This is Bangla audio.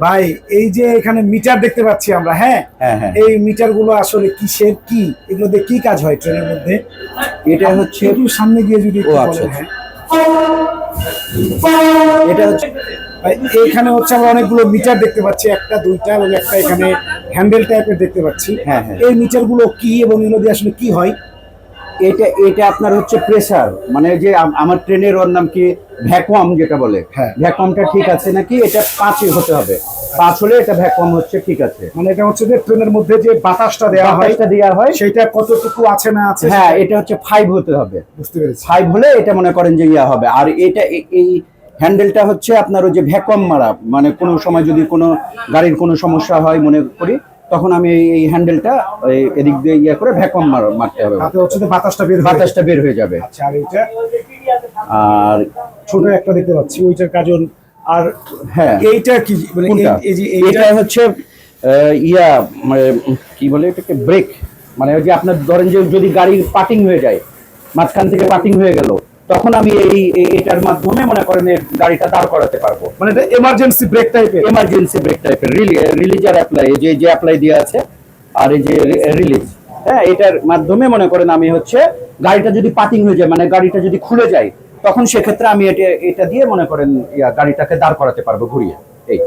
ভাই এই যে এখানে মিটার দেখতে পাচ্ছি আমরা হ্যাঁ? হ্যাঁ হ্যাঁ। এই মিটারগুলো আসলে কিসের কি? এগুলো দিয়ে কি কাজ হয় ট্রেনের মধ্যে? এটা হচ্ছে একটু সামনে গিয়ে যদি আচ্ছা, আচ্ছা। হ্যাঁ। এটা হচ্ছে ভাই, এইখানে হচ্ছে আমরা অনেকগুলো মিটার দেখতে পাচ্ছি একটা দুইটা এবং একটা এখানে হ্যান্ডেল টাইপের দেখতে পাচ্ছি। হ্যাঁ, হ্যাঁ। এই মিটারগুলো কি এবং এগুলো দিয়ে আসলে কি হয়? এটা এটা আপনার হচ্ছে প্রেসার মানে যে আমার ট্রেনের ওর নাম কি? ভ্যাকুয়াম যেটা বলে। হ্যাঁ। ভ্যাকুয়ামটা ঠিক আছে নাকি? এটা পাঁচই হতে হবে। পাঁচ হলে এটা ভ্যাকুয়াম হচ্ছে ঠিক আছে। মানে এটা হচ্ছে যে ট্রেনের মধ্যে যে বাতাসটা দেওয়া হয় বাতাসটা দেওয়া হয়। সেটা কতটুকু আছে না আছে হ্যাঁ এটা হচ্ছে ফাইভ হতে হবে। বুঝতে পেরেছি। ফাইভ হলে এটা মনে করেন যে ইয়া হবে। আর এটা এই হ্যান্ডেলটা হচ্ছে আপনার ওই যে ভ্যাকুয়াম মারা। মানে কোনো সময় যদি কোনো গাড়ির কোনো সমস্যা হয় মনে করি তখন আমি এই- হ্যান্ডেলটা এদিক দিয়ে ইয়ে করে ভ্যাকুয়াম মারতে হবে তাতে হচ্ছে বাতাসটা বের বাতাসটা বের হয়ে যাবে। আচ্ছা আর এটা আর ছোট একটা দেখতে পাচ্ছি ওইটার কাজল আর হ্যাঁ। এইটা কি? মানে এই- এই যে এইটা হচ্ছে ইয়া মানে কি বলে এটাকে? ব্রেক। মানে ওই যে আপনার ধরেন যে যদি গাড়ির পার্টিং হয়ে যায় মাঝখান থেকে পার্টিং হয়ে গেল তখন আমি এই এটার মাধ্যমে মনে করেন গাড়িটা দাঁড় করাতে পারব। মানে এটা এমার্জেন্সি ব্রেক টাইপের এমার্জেন্সি ব্রেক টাইপের রিলিজার অ্যাপ্লাই যে যে অ্যাপ্লাই দেওয়া আছে আর এই যে রিলিজ হ্যাঁ এটার মাধ্যমে মনে করেন আমি হচ্ছে গাড়িটা যদি পার্টিং হয়ে যায় মানে গাড়িটা যদি খুলে যায় তখন সেক্ষেত্রে আমি এটা এটা দিয়ে মনে করেন ইয়া গাড়িটাকে দাঁড় করাতে পারব ঘুরিয়ে। এই।